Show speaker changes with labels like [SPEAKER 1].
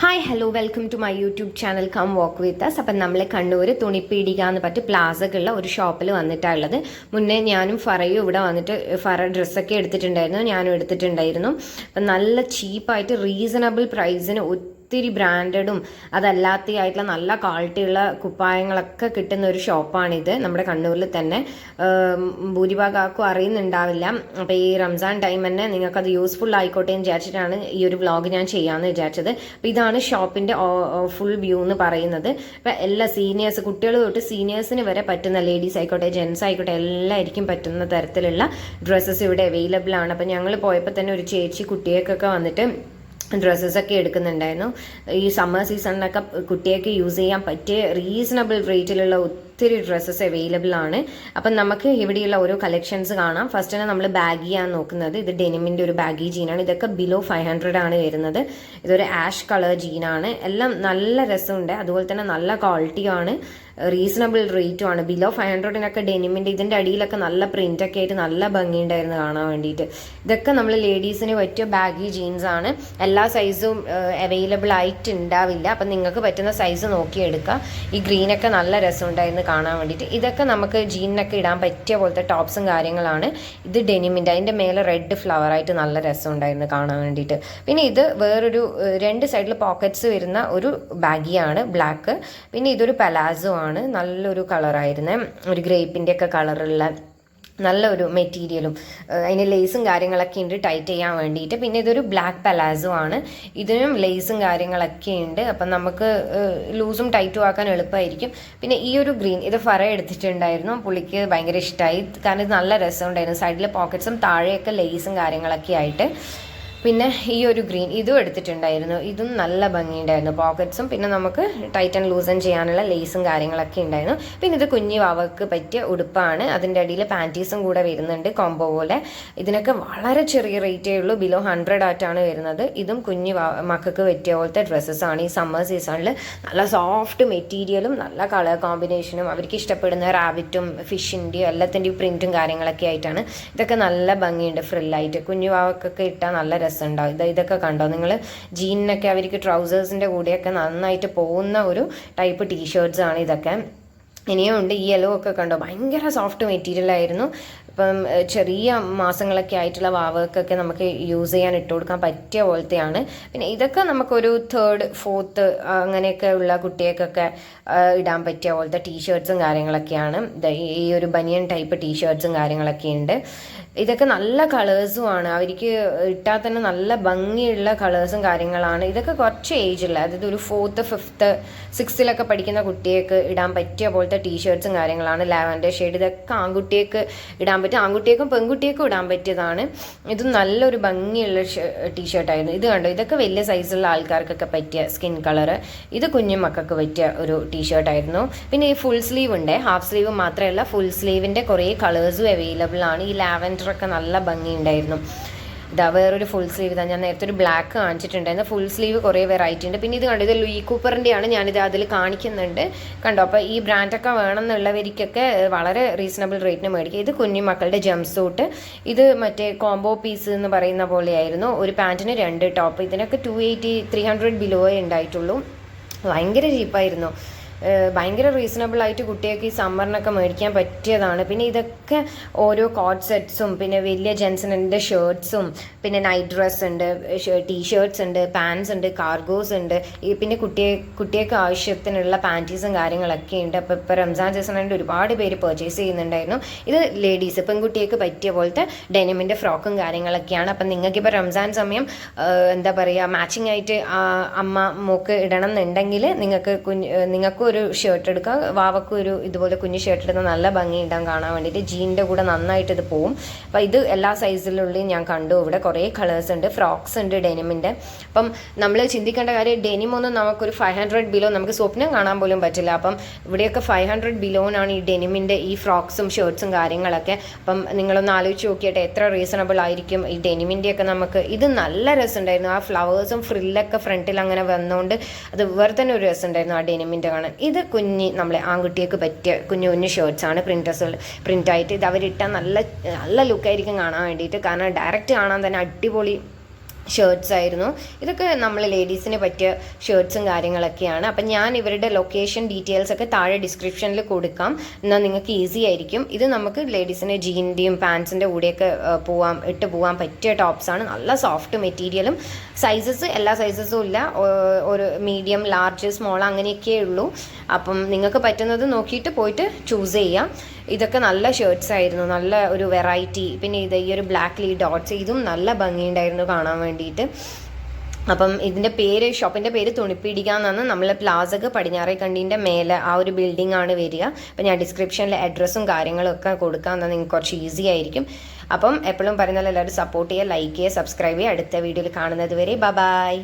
[SPEAKER 1] Hi hello welcome to my YouTube channel come walk with us അപ്പം നമ്മൾ കണ്ണൂർ തുണിപ്പീടിക എന്ന് പറ്റി പ്ലാസക്കുള്ള ഒരു ഷോപ്പിൽ വന്നിട്ടുള്ളത്. മുന്നേ ഞാനും ഫറയും ഇവിടെ വന്നിട്ട് ഫറ ഡ്രസ്സൊക്കെ എടുത്തിട്ടുണ്ടായിരുന്നു ഞാനും എടുത്തിട്ടുണ്ടായിരുന്നു. അപ്പം നല്ല ചീപ്പായിട്ട് റീസണബിൾ പ്രൈസിന് ബ്രാൻഡഡും അതല്ലാത്തതായിട്ടുള്ള നല്ല ക്വാളിറ്റിയുള്ള കുപ്പായങ്ങളൊക്കെ കിട്ടുന്ന ഒരു ഷോപ്പാണിത് നമ്മുടെ കണ്ണൂരിൽ തന്നെ. ഭൂരിഭാഗം അറിയുന്നുണ്ടാവില്ല. അപ്പോൾ ഈ റംസാൻ ടൈം തന്നെ നിങ്ങൾക്കത് യൂസ്ഫുൾ ആയിക്കോട്ടെ എന്ന് വിചാരിച്ചിട്ടാണ് ഈ ഒരു വ്ളോഗ് ഞാൻ ചെയ്യാമെന്ന് വിചാരിച്ചത്. അപ്പോൾ ഇതാണ് ഷോപ്പിന്റെ ഫുൾ വ്യൂ എന്ന് പറയുന്നത്. അപ്പോൾ എല്ലാ സീനിയേഴ്സ് കുട്ടികൾ തൊട്ട് സീനിയേഴ്സിന് വരെ പറ്റുന്ന ലേഡീസ് ആയിക്കോട്ടെ ജെൻസ് ആയിക്കോട്ടെ എല്ലാവർക്കും പറ്റുന്ന തരത്തിലുള്ള ഡ്രസ്സസ് ഇവിടെ അവൈലബിൾ ആണ്. അപ്പോൾ ഞങ്ങൾ പോയപ്പോൾ തന്നെ ഒരു ചേച്ചി കുട്ടികൾക്കൊക്കെ വന്നിട്ട് ഡ്രസ്സസ് ഒക്കെ എടുക്കുന്നുണ്ടായിരുന്നു. ഈ സമ്മർ സീസണിലൊക്കെ കുട്ടിയൊക്കെ യൂസ് ചെയ്യാൻ പറ്റിയ റീസണബിൾ റേറ്റിലുള്ള ഒത്തിരി ഡ്രസ്സസ് അവൈലബിൾ ആണ്. അപ്പം നമുക്ക് ഇവിടെയുള്ള ഓരോ കളക്ഷൻസ് കാണാം. ഫസ്റ്റ് തന്നെ നമ്മൾ ബാഗിയാണ് നോക്കുന്നത്. ഇത് ഡെനിമിന്റെ ഒരു ബാഗി ജീനാണ് ഇതൊക്കെ ബിലോ ഫൈവ് ഹൺഡ്രഡ് ആണ് വരുന്നത്. ഇതൊരു ആഷ് കളർ ജീനാണ് എല്ലാം നല്ല രസമുണ്ട്. അതുപോലെ തന്നെ നല്ല ക്വാളിറ്റിയാണ് റീസണബിൾ റേറ്റും ആണ്. ബിലോ ഫൈവ് ഹൺഡ്രഡിനൊക്കെ ഡെനിമിന്റെ ഇതിന്റെ അടിയിലൊക്കെ നല്ല പ്രിന്റ് ഒക്കെ ആയിട്ട് നല്ല ഭംഗിയുണ്ടായിരുന്നു കാണാൻ വേണ്ടിയിട്ട്. ഇതൊക്കെ നമ്മൾ ലേഡീസിന് പറ്റിയ ബാഗി ജീൻസ് ആണ്. എല്ലാ സൈസും അവൈലബിൾ ആയിട്ട് ഉണ്ടാവില്ല അപ്പം നിങ്ങൾക്ക് പറ്റുന്ന സൈസ് നോക്കി എടുക്കുക. ഈ ഗ്രീനൊക്കെ നല്ല രസമുണ്ടായിരുന്നു കാണാൻ വേണ്ടിയിട്ട്. ഇതൊക്കെ നമുക്ക് ജീനിനൊക്കെ ഇടാൻ പറ്റിയ പോലത്തെ ടോപ്സും കാര്യങ്ങളാണ്. ഇത് ഡെനിമിന്റെ അതിന്റെ മേലെ റെഡ് ഫ്ലവർ ആയിട്ട് നല്ല രസമുണ്ടായിരുന്നു കാണാൻ വേണ്ടിയിട്ട്. പിന്നെ ഇത് വേറൊരു രണ്ട് സൈഡിൽ പോക്കറ്റ്സ് വരുന്ന ഒരു ബാഗിയാണ് ബ്ലാക്ക് പിന്നെ ഇതൊരു പലാസോ ആണ്. നല്ലൊരു കളറായിരുന്നു ഒരു ഗ്രേപ്പിന്റെ ഒക്കെ കളറുള്ള നല്ലൊരു മെറ്റീരിയലും അതിന് ലേസും കാര്യങ്ങളൊക്കെ ഉണ്ട് ടൈറ്റ് ചെയ്യാൻ വേണ്ടിയിട്ട്. പിന്നെ ഇതൊരു ബ്ലാക്ക് പലാസോ ആണ്. ഇതിനും ലേസും കാര്യങ്ങളൊക്കെ ഉണ്ട്. അപ്പം നമുക്ക് ലൂസും ടൈറ്റും ആക്കാൻ എളുപ്പമായിരിക്കും. പിന്നെ ഈ ഒരു ഗ്രീൻ ഇത് ഫറ എടുത്തിട്ടുണ്ടായിരുന്നു. പുള്ളിക്ക് ഭയങ്കര ഇഷ്ടമായി കാരണം ഇത് നല്ല രസമുണ്ടായിരുന്നു. സൈഡിൽ പോക്കറ്റ്സും താഴെയൊക്കെ ലേസും കാര്യങ്ങളൊക്കെ ആയിട്ട്. പിന്നെ ഈ ഒരു ഗ്രീൻ ഇതും എടുത്തിട്ടുണ്ടായിരുന്നു. ഇതും നല്ല ഭംഗിയുണ്ടായിരുന്നു. പോക്കറ്റ്സും പിന്നെ നമുക്ക് ടൈറ്റൻ ലൂസൻ ചെയ്യാനുള്ള ലേസും കാര്യങ്ങളൊക്കെ ഉണ്ടായിരുന്നു. പിന്നെ ഇത് കുഞ്ഞു വാവക്ക് പറ്റിയ ഉടുപ്പാണ്. അതിന്റെ അടിയിൽ പാന്റീസും കൂടെ വരുന്നുണ്ട് കോംബോ പോലെ. ഇതിനൊക്കെ വളരെ ചെറിയ റേറ്റേ ഉള്ളൂ. ബിലോ ഹൺഡ്രഡ് ആയിട്ടാണ് വരുന്നത്. ഇതും കുഞ്ഞു മക്കൾക്ക് പറ്റിയ പോലത്തെ ആണ്. ഈ സമ്മർ സീസണിൽ നല്ല സോഫ്റ്റ് മെറ്റീരിയലും നല്ല കളർ കോമ്പിനേഷനും അവർക്ക് ഇഷ്ടപ്പെടുന്ന റാബിറ്റും ഫിഷിന്റെയും എല്ലാത്തിന്റെയും പ്രിന്റും കാര്യങ്ങളൊക്കെ ആയിട്ടാണ്. ഇതൊക്കെ നല്ല ഭംഗിയുണ്ട് ഫ്രില്ലായിട്ട്. കുഞ്ഞു വാവക്കൊക്കെ ഇട്ടാൽ നല്ല രസമുണ്ടാവും ഇത് ഇതൊക്കെ കണ്ടോ? നിങ്ങൾ ജീനിനൊക്കെ അവർക്ക് ട്രൗസേഴ്സിന്റെ കൂടെയൊക്കെ നന്നായിട്ട് പോകുന്ന ഒരു ടൈപ്പ് ടീഷർട്സ് ആണ് ഇതൊക്കെ. ഇനിയും ഉണ്ട്. ഈ യെല്ലോ ഒക്കെ കണ്ടോ? ഭയങ്കര സോഫ്റ്റ് മെറ്റീരിയൽ ആയിരുന്നു. ഇപ്പം ചെറിയ മാസങ്ങളൊക്കെ ആയിട്ടുള്ള വാവകൾക്കൊക്കെ നമുക്ക് യൂസ് ചെയ്യാൻ ഇട്ട് കൊടുക്കാൻ പറ്റിയ പോലത്തെയാണ്. പിന്നെ ഇതൊക്കെ നമുക്കൊരു തേർഡ് ഫോർത്ത് അങ്ങനെയൊക്കെ ഉള്ള കുട്ടികൾക്കൊക്കെ ഇടാൻ പറ്റിയ പോലത്തെ ടീഷർട്ട്സും കാര്യങ്ങളൊക്കെയാണ്. ഈ ഒരു ബനിയൻ ടൈപ്പ് ടീഷർട്ട്സും കാര്യങ്ങളൊക്കെ ഉണ്ട്. ഇതൊക്കെ നല്ല കളേഴ്സും ആണ്. അവർക്ക് ഇട്ടാൽ തന്നെ നല്ല ഭംഗിയുള്ള കളേഴ്സും കാര്യങ്ങളാണ്. ഇതൊക്കെ കുറച്ച് ഏജുള്ള അതായത് ഒരു ഫോർത്ത് ഫിഫ്ത്ത് സിക്സ്ത്തിലൊക്കെ പഠിക്കുന്ന കുട്ടികൾക്ക് ഇടാൻ പറ്റിയ പോലത്തെ ടീഷർട്ട്സും കാര്യങ്ങളാണ്. ലാവൻഡർ ഷെയ്ഡ് ഇതൊക്കെ ആൺകുട്ടികൾക്ക് ഇടാൻ പറ്റും. ആൺകുട്ടിയേക്കും പെൺകുട്ടിയേക്കും ഇടാൻ പറ്റിയതാണ്. ഇത് നല്ലൊരു ഭംഗിയുള്ള ടീഷർട്ടായിരുന്നു ഇത് കണ്ടോ? ഇതൊക്കെ വലിയ സൈസുള്ള ആൾക്കാർക്കൊക്കെ പറ്റിയ സ്കിൻ കളർ ഇത് കുഞ്ഞു മക്കൾക്ക് പറ്റിയ ഒരു ടീഷർട്ടായിരുന്നു പിന്നെ ഈ ഫുൾ സ്ലീവ് ഉണ്ട്. ഹാഫ് സ്ലീവ് മാത്രമല്ല ഫുൾ സ്ലീവിന്റെ കുറേ കളേഴ്സും അവൈലബിൾ ആണ്. ഈ ലാവൻഡർ ഒക്കെ നല്ല ഭംഗിയുണ്ടായിരുന്നു. ഇതാ വേറൊരു ഫുൾ സ്ലീവ് ഇതാ. ഞാൻ നേരത്തെ ഒരു ബ്ലാക്ക് കാണിച്ചിട്ടുണ്ടായിരുന്നു. ഫുൾ സ്ലീവ് കുറേ വെറൈറ്റി ഉണ്ട്. പിന്നെ ഇത് കണ്ടു ഇത് ലൂയി കൂപ്പറിന്റെയാണ് ഞാനിത് അതിൽ കാണിക്കുന്നുണ്ട്. കണ്ടോ അപ്പോൾ ഈ ബ്രാൻഡൊക്കെ വേണമെന്നുള്ളവർക്കൊക്കെ വളരെ റീസണബിൾ റേറ്റിന് മേടിക്കുക ഇത് കുഞ്ഞു മക്കളുടെ സൂട്ട് ഇത് മറ്റേ കോംബോ പീസ് എന്ന് പറയുന്ന പോലെയായിരുന്നു. ഒരു പാന്റിന് രണ്ട് ടോപ്പ് ഇതിനൊക്കെ ടു എയ്റ്റി ത്രീ ഹൺഡ്രഡ് ബിലോയേ ഉണ്ടായിട്ടുള്ളൂ. ഭയങ്കര ചീപ്പായിരുന്നു ഭയങ്കര റീസണബിൾ ആയിട്ട് കുട്ടികൾക്ക് ഈ സമ്മറിനൊക്കെ മേടിക്കാൻ പറ്റിയതാണ്. പിന്നെ ഇതൊക്കെ ഓരോ കോട്ട് സെറ്റ്സും പിന്നെ വലിയ ജെൻസണിന്റെ ഷർട്ട്സും പിന്നെ നൈറ്റ് ഡ്രസ് ഉണ്ട് ടീ ഷർട്ട്സ് ഉണ്ട് പാൻസ് ഉണ്ട് കാർഗോസ് ഉണ്ട്. പിന്നെ കുട്ടിയെ കുട്ടികൾക്ക് ആവശ്യത്തിനുള്ള പാന്റീസും കാര്യങ്ങളൊക്കെ ഉണ്ട്. അപ്പോൾ ഇപ്പോൾ റംസാൻ ജെസണിന്റെ ഒരുപാട് പേര് പർച്ചേസ് ചെയ്യുന്നുണ്ടായിരുന്നു. ഇത് ലേഡീസ് പെൺകുട്ടികൾക്ക് പറ്റിയ പോലത്തെ ഡെനിമിന്റെ ഫ്രോക്കും കാര്യങ്ങളൊക്കെയാണ്. നിങ്ങൾക്ക് നിങ്ങൾക്കിപ്പോൾ റംസാൻ സമയം എന്താ പറയാ മാച്ചിങ് ആയിട്ട് അമ്മ മോക്ക് ഇടണം എന്നുണ്ടെങ്കിൽ നിങ്ങൾക്ക് കുഞ്ഞ് നിങ്ങൾക്കും ഒരു ഷർട്ട് എടുക്കാം. വാവക്കും ഒരു ഇതുപോലെ കുഞ്ഞ് ഷർട്ട് എടുത്താൽ നല്ല ഭംഗി ഉണ്ടാകും കാണാൻ വേണ്ടിയിട്ട്. ജീന്റെ കൂടെ നന്നായിട്ട് ഇത് പോവും. അപ്പോൾ ഇത് എല്ലാ സൈസിലുള്ളിൽ ഞാൻ കണ്ടു. ഇവിടെ കുറേ കളേഴ്സ് ഉണ്ട്. ഫ്രോക്സ് ഉണ്ട് ഡെനിമിന്റെ. അപ്പം നമ്മൾ ചിന്തിക്കേണ്ട കാര്യം ഡെനിം ഒന്നും നമുക്കൊരു ഫൈവ് ഹൺഡ്രഡ് ബിലോ നമുക്ക് സ്വപ്നം കാണാൻ പോലും പറ്റില്ല. അപ്പം ഇവിടെയൊക്കെ ഫൈവ് ഹൺഡ്രഡ് ബിലോനാണ് ഈ ഡെനിമിന്റെ ഈ ഫ്രോക്സും ഷർട്ട്സും കാര്യങ്ങളൊക്കെ. അപ്പം നിങ്ങളൊന്ന് ആലോചിച്ച് നോക്കിയിട്ട് എത്ര റീസണബിൾ ആയിരിക്കും ഈ ഡെനിമിന്റെയൊക്കെ നമുക്ക്. ഇത് നല്ല രസമുണ്ടായിരുന്നു. ആ ഫ്ലവേഴ്സും ഫ്രില്ലൊക്കെ ഫ്രണ്ടിൽ അങ്ങനെ വന്നുകൊണ്ട് അത് വേറെ തന്നെ ഒരു രസമുണ്ടായിരുന്നു ആ ഡെനിമിന്റെ കാണാൻ. ഇത് കുഞ്ഞ് നമ്മളെ ആൺകുട്ടിയൊക്കെ പറ്റിയ കുഞ്ഞു കുഞ്ഞു ഷേർട്ട്സാണ് ആണ് പ്രിന്റസ് പ്രിന്റായിട്ട് ഇത് അവരിട്ടാൽ നല്ല നല്ല ലുക്കായിരിക്കും കാണാൻ വേണ്ടിയിട്ട്. കാരണം ഡയറക്റ്റ് കാണാൻ തന്നെ അടിപൊളി ഷർട്ട്സ് ആയിരുന്നു. ഇതൊക്കെ നമ്മൾ ലേഡീസിന് പറ്റിയ ഷർട്ട്സും കാര്യങ്ങളൊക്കെയാണ്. അപ്പം ഞാൻ ഇവരുടെ ലൊക്കേഷൻ ഡീറ്റെയിൽസ് ഒക്കെ താഴെ ഡിസ്ക്രിപ്ഷനിൽ കൊടുക്കാം. എന്നാൽ നിങ്ങൾക്ക് ഈസി ആയിരിക്കും. ഇത് നമുക്ക് ലേഡീസിന് ജീനിന്റെയും പാൻസിന്റെ കൂടെയൊക്കെ പോവാം ഇട്ട് പോകാൻ പറ്റിയ ടോപ്സാണ് നല്ല സോഫ്റ്റ് മെറ്റീരിയലും സൈസസ് എല്ലാ സൈസസും ഇല്ല. ഒരു മീഡിയം ലാർജ് സ്മോൾ അങ്ങനെയൊക്കെ ഉള്ളൂ. അപ്പം നിങ്ങൾക്ക് പറ്റുന്നത് നോക്കിയിട്ട് പോയിട്ട് ചൂസ് ചെയ്യാം. ഇതൊക്കെ നല്ല ഷർട്ട്സ് ആയിരുന്നു. നല്ല ഒരു വെറൈറ്റി പിന്നെ ഇത് ഈ ഒരു ബ്ലാക്ക് ലീ ഡോട്ട്സ് ഇതും നല്ല ഭംഗിയുണ്ടായിരുന്നു കാണാൻ വേണ്ടിയിട്ട്. അപ്പം ഇതിന്റെ പേര് ഷോപ്പിന്റെ പേര് തുണിപ്പിടിക്കുക എന്നാണ്. നമ്മൾ പ്ലാസക്ക് പടിഞ്ഞാറേ കണ്ടീന്റെ മേലെ ആ ഒരു ബിൽഡിംഗ് ആണ് വരിക. അപ്പം ഞാൻ ഡിസ്ക്രിപ്ഷനിൽ അഡ്രസ്സും കാര്യങ്ങളും ഒക്കെ കൊടുക്കാം എന്നാൽ നിങ്ങൾക്ക് കുറച്ച് ഈസി ആയിരിക്കും. അപ്പം എപ്പോഴും പറയുന്ന എല്ലാവരും സപ്പോർട്ട് ചെയ്യുക ലൈക്ക് ചെയ്യുക സബ്സ്ക്രൈബ് ചെയ്യുക. അടുത്ത വീഡിയോയിൽ കാണുന്നത് വരെ ബ ബായ്